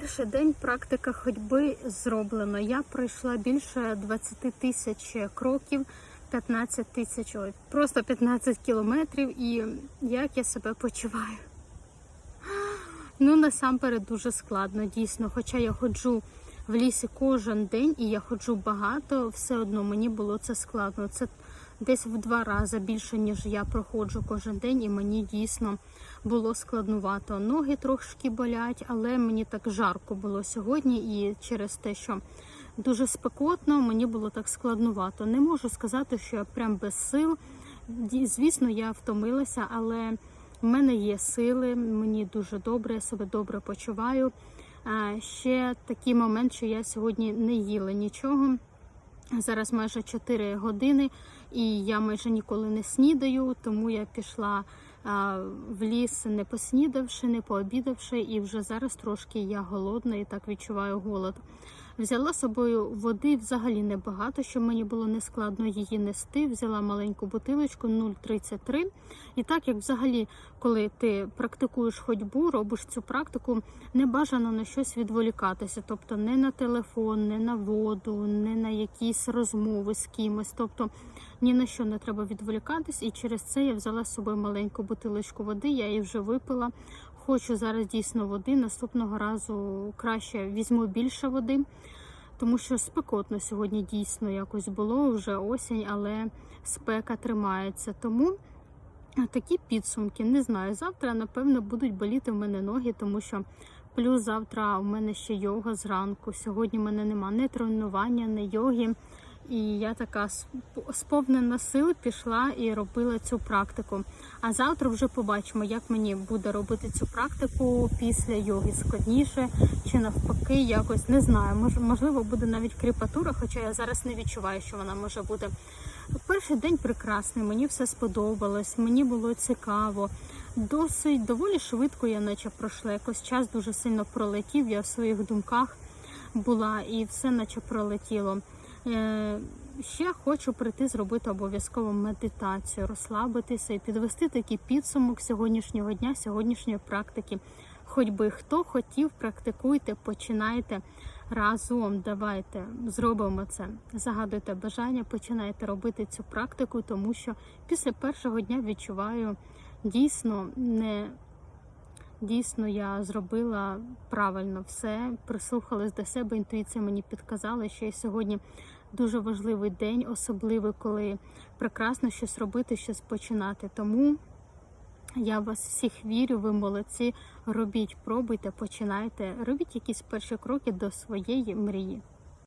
Перший день практика ходьби зроблено. Я пройшла більше 20 тисяч кроків, 15 тисяч, просто 15 кілометрів. І як я себе почуваю? Ну, насамперед дуже складно, дійсно. Хоча я ходжу в лісі кожен день і я ходжу багато, все одно мені було це складно. Це десь в два рази більше, ніж я проходжу кожен день, і мені дійсно було складнувато. Ноги трошки болять, але мені так жарко було сьогодні, і через те, що дуже спекотно, мені було так складнувато. Не можу сказати, що я прям без сил. Звісно, я втомилася, але в мене є сили, мені дуже добре, я себе добре почуваю. Ще такий момент, що я сьогодні не їла нічого. Зараз майже 4 години, і я майже ніколи не снідаю, тому я пішла в ліс не поснідавши, не пообідавши, і вже зараз трошки я голодна і так відчуваю голод. Взяла з собою води взагалі небагато, щоб мені було не складно її нести. Взяла маленьку бутилочку 0,33. І так як взагалі, коли ти практикуєш ходьбу, робиш цю практику, не бажано на щось відволікатися, тобто не на телефон, не на воду, не на якісь розмови з кимось. Тобто ні на що не треба відволікатись, і через це я взяла з собою маленьку бутилочку води, я її вже випила. Хочу зараз дійсно води. Наступного разу краще візьму більше води, тому що спекотно сьогодні дійсно якось було вже осінь, але спека тримається. Тому такі підсумки. Не знаю. Завтра, напевно, будуть боліти в мене ноги, тому що плюс завтра у мене ще йога зранку. Сьогодні в мене нема ні тренування, ні йоги. І я така сповнена сил пішла і робила цю практику. А завтра вже побачимо, як мені буде робити цю практику після йоги складніше чи навпаки, якось не знаю. Можливо, буде навіть кріпатура, хоча я зараз не відчуваю, що вона може бути. Перший день прекрасний, мені все сподобалось, мені було цікаво. Досить доволі швидко я наче пройшла. Якось час дуже сильно пролетів. Я в своїх думках була і все наче пролетіло. Е, Ще хочу прийти зробити обов'язково медитацію, розслабитися і підвести такий підсумок сьогоднішнього дня, сьогоднішньої практики. Ходьби хто хотів, практикуйте, починайте разом. Давайте зробимо це. Загадуйте бажання, починайте робити цю практику, тому що після першого дня відчуваю дійсно не Дійсно, я зробила правильно все, прислухалась до себе. Інтуїція мені підказала, що і сьогодні дуже важливий день, особливий, коли прекрасно щось робити, щось починати. Тому я вас всіх вірю, ви молодці. Робіть, пробуйте, починайте, робіть якісь перші кроки до своєї мрії.